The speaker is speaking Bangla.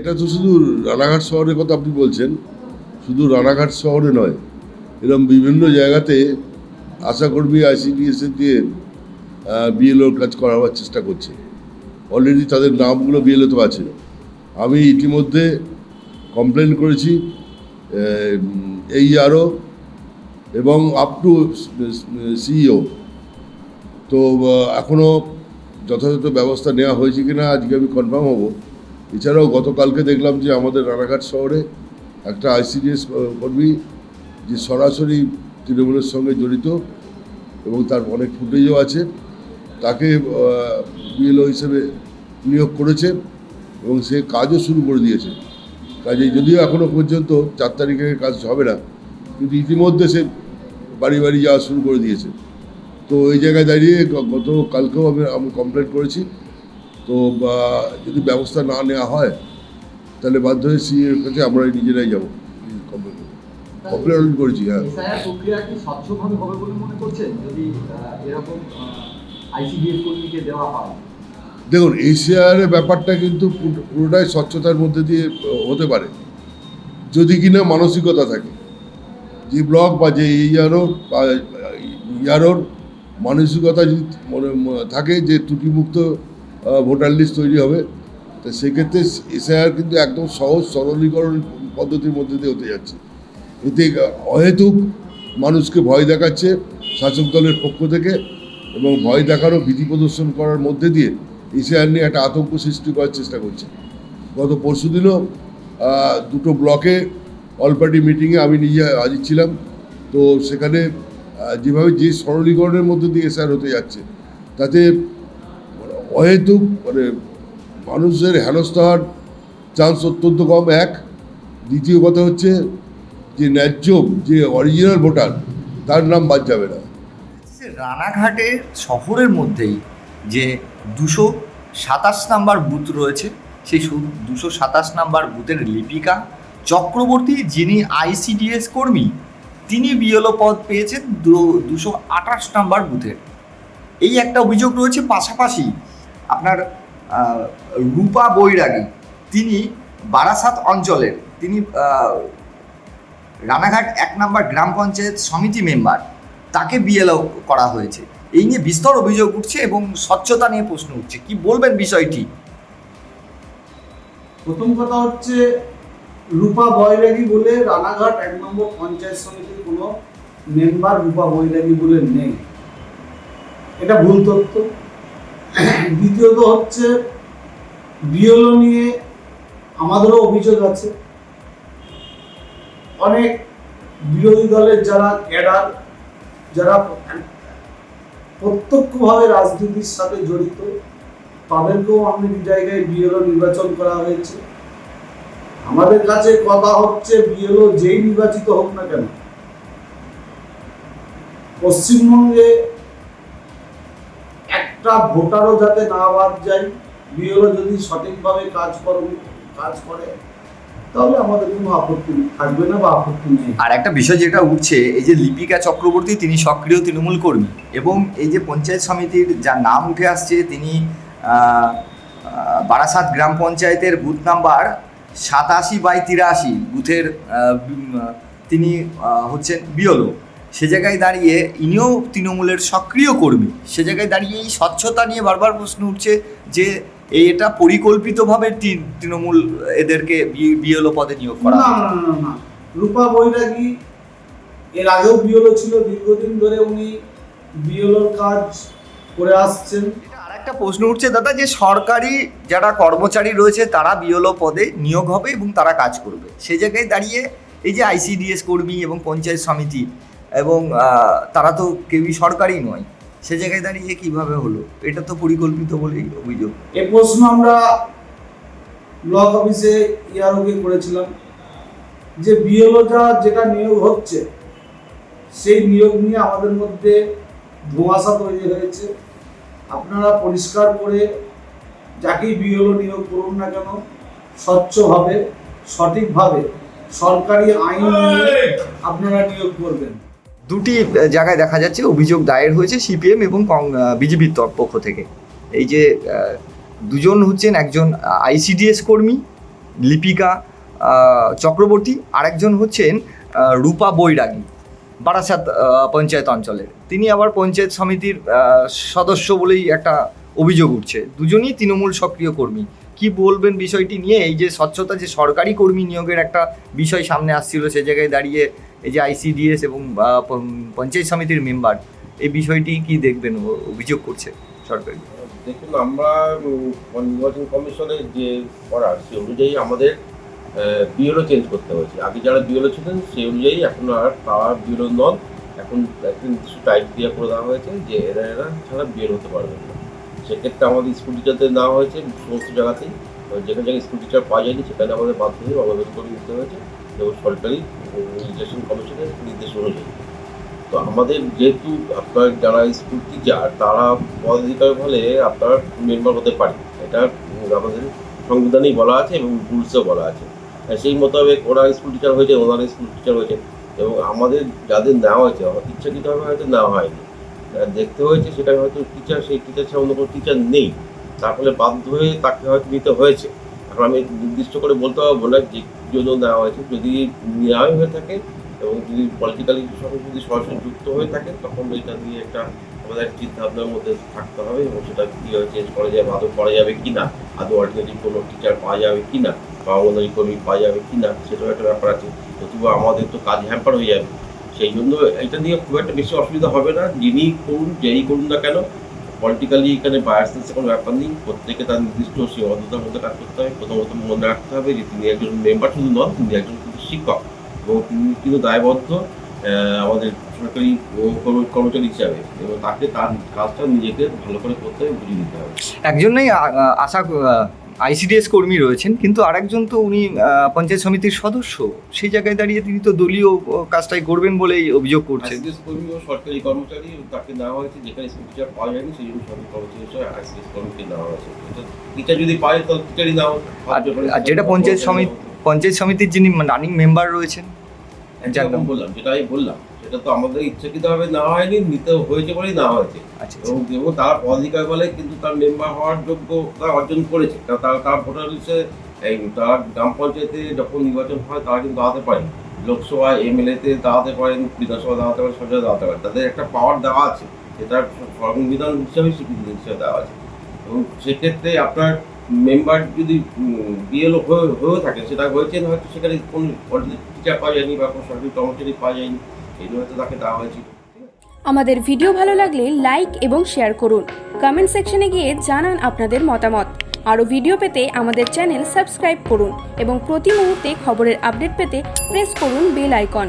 এটা তো শুধু রানাঘাট শহরের কথা আপনি বলছেন, শুধু রানাঘাট শহরে নয় এরকম বিভিন্ন জায়গাতে আশাকর্মী আইসিডিএস দিয়ে বিএলওর কাজ করাবার চেষ্টা করছে। অলরেডি তাদের নামগুলো বিএলও তো আছে। আমি ইতিমধ্যে কমপ্লেন করেছি এই আরও এবং আপ টু সিইও তো এখনও যথাযথ ব্যবস্থা নেওয়া হয়েছে কিনা, আজকে আমি কনফার্ম হব। এছাড়াও গতকালকে দেখলাম যে আমাদের রানাঘাট শহরে একটা আইসিডিএস কর্মী যে সরাসরি তৃণমূলের সঙ্গে জড়িত এবং তার অনেক ফুটেজও আছে, তাকে বিএলও হিসেবে নিয়োগ করেছে এবং সে কাজও শুরু করে দিয়েছে। কাজে যদিও এখনও পর্যন্ত চার তারিখে কাজ হবে না, কিন্তু ইতিমধ্যে সে বাড়ি বাড়ি যাওয়া শুরু করে দিয়েছে। তো এই জায়গায় দাঁড়িয়ে গ- গত কালকেও আমি আমি কমপ্লেন করেছি। তো বা যদি ব্যবস্থা না নেওয়া হয় তাহলে বাধ্য হয়ে সিএর কাছে আমরা নিজেরাই যাব। কমপ্লেন করেছি হ্যাঁ। দেখুন এশিয়ার ব্যাপারটা কিন্তু পুরোটাই স্বচ্ছতার মধ্যে দিয়ে হতে পারে। যদি কিনা মানসিকতা থাকে। যে ব্লক বা যে ইয়ারও বা ইয়ারোর মানসিকতা যদি থাকে যে ত্রুটিমুক্ত ভোটার লিস্ট তৈরি হবে। তো সেক্ষেত্রে এসআইআর কিন্তু একদম সহজ সরলীকরণ পদ্ধতির মধ্যে দিয়ে হতে যাচ্ছে। এতে অহেতুক মানুষকে ভয় দেখাচ্ছে শাসক দলের পক্ষ থেকে এবং ভয় দেখারও বিধি প্রদর্শন করার মধ্যে দিয়ে এসআইআর নিয়ে একটা আতঙ্ক সৃষ্টি করার চেষ্টা করছে। গত পরশু দিনও দুটো ব্লকে অল পার্টি মিটিংয়ে আমি নিজে হাজির ছিলাম। তো সেখানে যেভাবে যে সরলীকরণের মধ্যে দিয়ে এসআর হতে যাচ্ছে, তাতে অহেতুক মানে মানুষের হেনস্থা হওয়ার চান্স অত্যন্ত কম। এক, দ্বিতীয় কথা হচ্ছে যে ন্যায্য যে অরিজিনাল ভোটার তার নাম বাদ যাবে না। রানাঘাটে শহরের মধ্যেই যে দুশো সাতাশ নাম্বার বুথ রয়েছে, সেই দুশো সাতাশ নাম্বার বুথের লিপিকা চক্রবর্তী, যিনি আইসিডিএস কর্মী, তিনি বিএলও পদ পেয়েছেন দুশো আঠাশ নাম্বার বুথের এই একটা অভিযোগ রয়েছে পাশাপাশি আপনার রূপা বৈরাগী, তিনি বারাসাত অঞ্চলের, তিনি রানাঘাট এক নম্বর গ্রাম পঞ্চায়েত সমিতি মেম্বার, তাকে বিএলও করা হয়েছে। এই নিয়ে বিস্তর অভিযোগ উঠছে এবং স্বচ্ছতা নিয়ে প্রশ্ন উঠছে। কি বলবেন বিষয়টি? প্রথম কথা হচ্ছে, রূপা বৈরাগী বলে রানাঘাট এক নম্বর পঞ্চায়েত সমিতির কোনো মেম্বার রূপা বৈরাগী বলে নেই। এটা ভুল তথ্য। দ্বিতীয়ত হচ্ছে, বিএলও নিয়ে আমাদেরও অভিযোগ আছে। অনেক বিরোধী দলের যারা ক্যাডার, যারা প্রত্যক্ষভাবে রাজনীতির সাথে জড়িত, তাদেরকেও অনেক জায়গায় বিএলও নির্বাচন করা হয়েছে। আমাদের কাছে কথা হচ্ছে, বিএলও যেই নির্বাচিত হোক না কেন, পশ্চিমবঙ্গে একটা ভোটারও যাতে না বাদ যায় বিএলও যদি সঠিকভাবে কাজ করবে কাজ করে, তাহলে আমাদের কোনো আপত্তি থাকবে না বা আপত্তি নেই। আর একটা বিষয় যেটা উঠছে, এই যে লিপিকা চক্রবর্তী, তিনি সক্রিয় তৃণমূল কর্মী এবং এই যে পঞ্চায়েত সমিতির যার নাম উঠে আসছে, তিনি বারাসাত গ্রাম পঞ্চায়েতের বুথ নাম্বার সাতাশি বাই তিরাশি বুথের তিনি হচ্ছেন বিয়লো সে জায়গায় দাঁড়িয়ে ইনিও তৃণমূলের সক্রিয় কর্মী সে জায়গায় দাঁড়িয়ে এই স্বচ্ছতা নিয়ে বারবার প্রশ্ন উঠছে যে এই এটা পরিকল্পিতভাবে তৃণমূল এদেরকে বিএলও পদে নিয়োগ করা না না না রূপা বৈরাগী এর আগেও বিএলও ছিল দীর্ঘদিন ধরে উনি বিএলওর কাজ করে আসছেন। একটা প্রশ্ন উঠছে দাদা যে সরকারি যারা কর্মচারী রয়েছে তারা বিএলও পদে নিয়োগ হবে এবং তারা কাজ করবে। সে জায়গায় দাঁড়িয়ে এই যে আইসিডিএস কর্মী এবং পঞ্চায়েত সমিতি এবং তারা তো কেউই সরকারি নয়। সে জায়গায় দাঁড়িয়ে কীভাবে হলো? এটা তো পরিকল্পিত বলেই অভিযোগ। এ প্রশ্ন আমরা ব্লক অফিসে ইয়ারওকে করেছিলাম। যে বিএলওটা যেটা নিয়োগ হচ্ছে সেই নিয়োগ নিয়ে আমাদের মধ্যে ধোঁয়াশা তৈরি হয়েছে। আপনারা পরিষ্কার করে যাকেই বিএলও নিয়োগ করুন না কেন স্বচ্ছভাবে সঠিকভাবে সরকারি আইন নিয়ে আপনারা নিয়োগ করবেন। দুটি জায়গায় দেখা যাচ্ছে, অভিযোগ দায়ের হয়েছে সিপিএম এবং বিজেপির পক্ষ থেকে। এই যে দুজন হচ্ছেন একজন আইসিডিএস কর্মী, লিপিকা চক্রবর্তী, আরেকজন হচ্ছেন রূপা বৈরাগী, বারাসাত পঞ্চায়েত অঞ্চলের। তিনি আবার পঞ্চায়েত সমিতির সদস্য বলেই একটা অভিযোগ উঠছে। দুজনই তৃণমূল সক্রিয় কর্মী। কি বলবেন বিষয়টি নিয়ে? এই যে স্বচ্ছতা, যে সরকারি কর্মী নিয়োগের একটা বিষয় সামনে আসছিল, সে জায়গায় দাঁড়িয়ে এই যে আইসিডিএস এবং পঞ্চায়েত সমিতির মেম্বার, এই বিষয়টি কি দেখবেন অভিযোগ করছে সরকারি? দেখুন, আমরা নির্বাচন কমিশনের যে করার, সে অনুযায়ী আমাদের বিএলও চেঞ্জ করতে হয়েছে। আগে যারা বিএলও ছিলেন, সেই অনুযায়ী এখন আর তারা বিএলও নন। এখন একটা নির্দিষ্ট টাইপ দিয়ে করে দেওয়া হয়েছে যে এরা এরা ছাড়া বিএল হতে পারবে না। সেক্ষেত্রে আমাদের স্কুল টিচারদের নেওয়া হয়েছে সমস্ত জায়গাতেই। যেখানে যেখানে স্কুল টিচার পাওয়া যায়নি, সেখানে আমাদের বাধ্য হয়ে আবেদন করে দিতে হয়েছে। সরকারি রেজিস্ট্রেশন কমিশনের নির্দেশ অনুযায়ী। তো আমাদের যেহেতু আপনার যারা স্কুল টিচার তারা পদাধিকার বলে আপনার মেম্বার হতে পারে। এটা আমাদের সংবিধানেই বলা আছে এবং রুলসেও বলা আছে। সেই মোতাবেক ওরা স্কুল টিচার হয়েছে, ওনারা স্কুল টিচার হয়েছে। এবং আমাদের যাদের নেওয়া হয়েছে ইচ্ছাকৃতভাবে হয়তো নেওয়া হয়নি দেখতে হয়েছে সেটা হয়তো টিচার সেই টিচার ছাড়া অন্য কোনো টিচার নেই। তার ফলে বাধ্য হয়ে তাকে হয়তো নিতে হয়েছে। এখন আমি নির্দিষ্ট করে বলতে পারব না যে জন্য নেওয়া হয়েছে। যদি নেওয়াই হয়ে থাকে এবং যদি পলিটিক্যালি সঙ্গে যদি সরাসরি যুক্ত হয়ে থাকে, তখন এটা নিয়ে একটা আমাদের একটা চিন্তা ভাবনার মধ্যে থাকতে হবে এবং সেটা কীভাবে চেঞ্জ করা যাবে আদৌ করা যাবে কি না আদৌ অল্টারনেটিভ কোনো টিচার পাওয়া যাবে কি না বা অঙ্গনওয়াড়ি কর্মী পাওয়া যাবে কি না সেটাও একটা ব্যাপার আছে। নতুবা আমাদের তো কাজ হ্যাম্পার হয়ে যাবে। সেই জন্য এটা নিয়ে খুব একটা বেশি অসুবিধা হবে না। যিনি করুন, যেই করুন না কেন পলিটিক্যালি এখানে বায়াসনেসের কোনো ব্যাপার নেই। প্রত্যেকে তার নির্দিষ্ট সীমাবদ্ধতার মধ্যে কাজ করতে হবে। প্রথমত মনে রাখতে হবে যে তিনি একজন মেম্বার শুধু নন, তিনি একজন কিন্তু শিক্ষক এবং তিনি কিন্তু দায়বদ্ধ আমাদের সরকারি কর্মচারী হিসাবে। এবং তাকে তার কাজটা নিজেকে ভালো করে করতে হবে, বুঝিয়ে দিতে হবে। একজনই আশা আইসিডিএস কর্মী রয়েছেন কিন্তু আরেকজন তো উনি পঞ্চায়েত সমিতির সদস্য। সেই জায়গায় দাঁড়িয়ে তিনি তো দলীয় কাজটাই করবেন বলেই অভিযোগ করছেন। কর্মী ও সরকারি কর্মচারী তাকে দেওয়া হয়েছে যেখানে টিচার পাওয়া যায়নি সেই জন্য সরকারি কর্মচারী আইসিডিএস কর্মীকে দেওয়া হয়েছে। টিচার যদি পায় তো টিচারই আর আর যেটা পঞ্চায়েত সমিতি পঞ্চায়েত সমিতির যিনি রানিং মেম্বার রয়েছেন যেরকম বললাম যেটা আমি বললাম সেটা তো আমাদের ইচ্ছাকৃতভাবে নেওয়া হয়নি নিতে হয়েছে বলেই নেওয়া হয়েছে। আচ্ছা আচ্ছা। এবং এবং তার পদাধিকার বলে কিন্তু তার মেম্বার হওয়ার যোগ্যতা অর্জন করেছে। কারণ তারা তার ভোটার লিস্টে এই তারা গ্রাম পঞ্চায়েতে যখন নির্বাচন হয় তারা কিন্তু দাঁড়াতে পারেন। লোকসভা এমএলএতে দাঁড়াতে পারেন বিধানসভা দাঁড়াতে পারেন সব জায়গায় দাঁড়াতে পারেন। তাদের একটা পাওয়ার দেওয়া আছে। যেটা সংবিধান হিসাবে স্বীকৃতি হিসেবে দেওয়া আছে। এবং সেক্ষেত্রে আপনার মেম্বার যদি বিএলও হয়ে থাকে, সেটা হয়েছেন হয়তো সেখানে কোন টিচার পাওয়া যায়নি বা কোনো সরকারি কর্মচারী পাওয়া যায়নি, এই জন্য হয়তো তাকে দেওয়া হয়েছিল। আমাদের ভিডিও ভালো লাগলে লাইক এবং শেয়ার করুন। কমেন্ট সেকশনে গিয়ে জানান আপনাদের মতামত। আরও ভিডিও পেতে আমাদের চ্যানেল সাবস্ক্রাইব করুন এবং প্রতি মুহূর্তে খবরের আপডেট পেতে প্রেস করুন বেল আইকন